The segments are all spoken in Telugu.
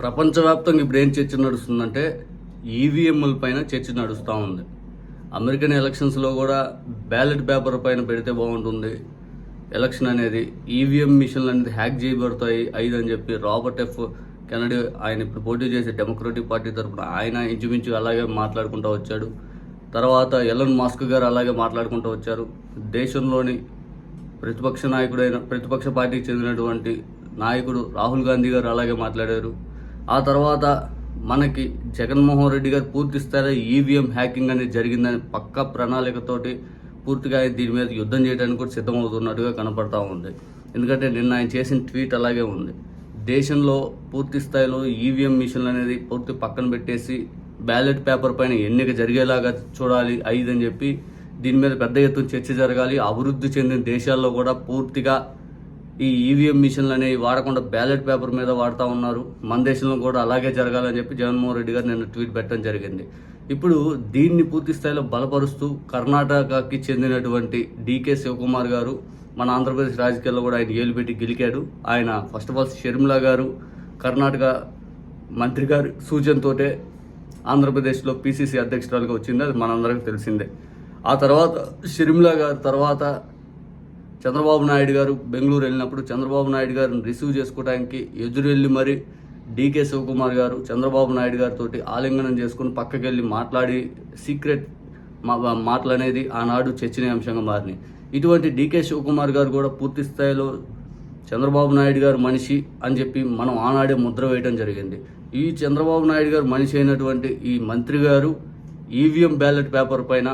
ప్రపంచవ్యాప్తంగా ఇప్పుడు ఏం చర్చ నడుస్తుందంటే ఈవీఎంల పైన చర్చ నడుస్తూ ఉంది. అమెరికన్ ఎలక్షన్స్లో కూడా బ్యాలెట్ పేపర్ పైన పెడితే బాగుంటుంది. ఎలక్షన్ అనేది ఈవీఎం మిషన్లు అనేది హ్యాక్ చేయబడతాయి ఐదు అని చెప్పి రాబర్ట్ ఎఫ్ కెనడీ ఆయన ఇప్పుడు పోటీ చేసే డెమోక్రటిక్ పార్టీ తరఫున ఆయన ఇంచుమించు అలాగే మాట్లాడుకుంటూ వచ్చాడు. తర్వాత ఎలన్ మాస్క్ గారు అలాగే మాట్లాడుకుంటూ వచ్చారు. దేశంలోని ప్రతిపక్ష నాయకుడైన ప్రతిపక్ష పార్టీకి చెందినటువంటి నాయకుడు రాహుల్ గాంధీ గారు అలాగే మాట్లాడారు. ఆ తర్వాత మనకి జగన్మోహన్ రెడ్డి గారు పూర్తి స్థాయిలో ఈవీఎం హ్యాకింగ్ అనేది జరిగిందని పక్క ప్రణాళికతోటి పూర్తిగా దీని మీద యుద్ధం చేయడానికి కూడా సిద్ధమవుతున్నట్టుగా కనపడతా ఉంది. ఎందుకంటే నిన్న ఆయన చేసిన ట్వీట్ అలాగే ఉంది. దేశంలో పూర్తి స్థాయిలో ఈవీఎం మిషన్లు అనేది పూర్తి పక్కన పెట్టేసి బ్యాలెట్ పేపర్ పైన ఎన్నిక జరిగేలాగా చూడాలి ఐదు అని చెప్పి దీని మీద పెద్ద ఎత్తున చర్చ జరగాలి. అభివృద్ధి చెందిన దేశాల్లో కూడా పూర్తిగా ఈ ఈవీఎం మిషన్లు అనేవి వాడకుండా బ్యాలెట్ పేపర్ మీద వాడుతూ ఉన్నారు. మన దేశంలో కూడా అలాగే జరగాలని చెప్పి జగన్మోహన్ రెడ్డి గారు నిన్న ట్వీట్ పెట్టడం జరిగింది. ఇప్పుడు దీన్ని పూర్తి స్థాయిలో బలపరుస్తూ కర్ణాటకకి చెందినటువంటి డీకే శివకుమార్ గారు మన ఆంధ్రప్రదేశ్ రాజకీయాల్లో కూడా ఆయన ఏలు పెట్టి గెలికాడు. ఆయన ఫస్ట్ ఆఫ్ ఆల్ షర్మిలా గారు కర్ణాటక మంత్రి గారి సూచనతోటే ఆంధ్రప్రదేశ్లో పీసీసీ అధ్యక్షురాలుగా వచ్చింది. అది మనందరికీ తెలిసిందే. ఆ తర్వాత షర్మిలా గారు తర్వాత చంద్రబాబు నాయుడు గారు బెంగళూరు వెళ్ళినప్పుడు చంద్రబాబు నాయుడు గారిని రిసీవ్ చేసుకోవడానికి ఎదురెళ్ళి మరి డీకే శివకుమార్ గారు చంద్రబాబు నాయుడు గారితో ఆలింగనం చేసుకుని పక్కకి వెళ్ళి మాట్లాడి సీక్రెట్ మా మాటలు అనేది ఆనాడు చర్చనీయాంశంగా మారినాయి. ఇటువంటి డీకే శివకుమార్ గారు కూడా పూర్తి స్థాయిలో చంద్రబాబు నాయుడు గారు మనిషి అని చెప్పి మనం ఆనాడే ముద్ర వేయడం జరిగింది. ఈ చంద్రబాబు నాయుడు గారు మనిషి అయినటువంటి ఈ మంత్రి గారు ఈవీఎం బ్యాలెట్ పేపర్ పైన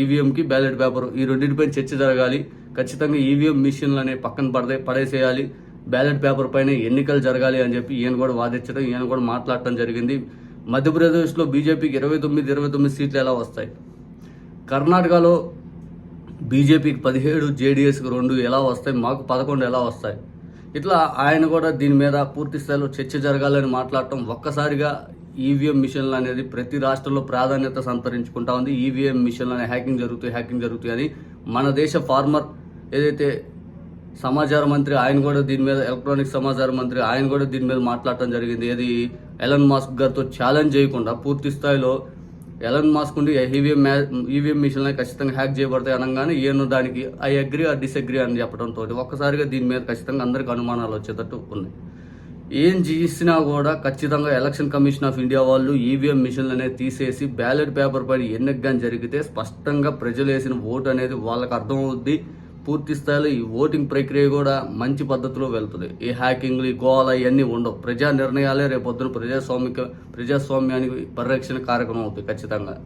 ఈవీఎంకి బ్యాలెట్ పేపర్ ఈ రెండింటిపైన చర్చ జరగాలి. ఖచ్చితంగా ఈవీఎం మిషన్లు అనే పక్కన పడదే పడేసేయాలి. బ్యాలెట్ పేపర్ పైన ఎన్నికలు జరగాలి అని చెప్పి ఈయన కూడా వాదించడం ఈయన కూడా మాట్లాడటం జరిగింది. మధ్యప్రదేశ్లో బీజేపీకి ఇరవై తొమ్మిది ఇరవై తొమ్మిది సీట్లు ఎలా వస్తాయి? కర్ణాటకలో బీజేపీకి పదిహేడు జేడీఎస్కి రెండు ఎలా వస్తాయి? మాకు పదకొండు ఎలా వస్తాయి? ఇట్లా ఆయన కూడా దీని మీద పూర్తి స్థాయిలో చర్చ జరగాలని మాట్లాడటం ఒక్కసారిగా ఈవీఎం మిషన్లు అనేది ప్రతి రాష్ట్రంలో ప్రాధాన్యత సంతరించుకుంటా ఉంది. ఈవీఎం మిషన్లు అనే హ్యాకింగ్ జరుగుతాయి హ్యాకింగ్ జరుగుతాయి అని మన దేశ ఫార్మర్ ఏదైతే సమాచార మంత్రి ఆయన కూడా దీని మీద ఎలక్ట్రానిక్ సమాచార మంత్రి ఆయన కూడా దీని మీద మాట్లాడటం జరిగింది. ఏది ఎలన్ మాస్క్ గారితో ఛాలెంజ్ చేయకుండా పూర్తి స్థాయిలో ఎలన్ మాస్క్ ఉండి ఈవీఎం ఈవీఎం మిషన్లు ఖచ్చితంగా హ్యాక్ చేయబడతాయి అనగానే ఈయన దానికి ఐ అగ్రి ఆర్ డిసగ్రీ అని చెప్పడంతో ఒక్కసారిగా దీని మీద ఖచ్చితంగా అందరికి అనుమానాలు వచ్చేటట్టు ఉన్నాయి. ఏం చేసినా కూడా ఖచ్చితంగా ఎలక్షన్ కమిషన్ ఆఫ్ ఇండియా వాళ్ళు ఈవీఎం మిషన్లు అనేది తీసేసి బ్యాలెట్ పేపర్ పైన ఎన్నికగా జరిగితే స్పష్టంగా ప్రజలు వేసిన ఓటు అనేది వాళ్ళకి అర్థమవుద్ది. పూర్తి స్థాయిలో ఈ ఓటింగ్ ప్రక్రియ కూడా మంచి పద్ధతిలో వెళ్తుంది. ఈ హ్యాకింగ్లు ఈ గోల ఇవన్నీ ఉండవు. ప్రజా నిర్ణయాలే రేపొద్దున ప్రజాస్వామిక ప్రజాస్వామ్యానికి పరిరక్షణ కార్యక్రమం అవుతుంది ఖచ్చితంగా.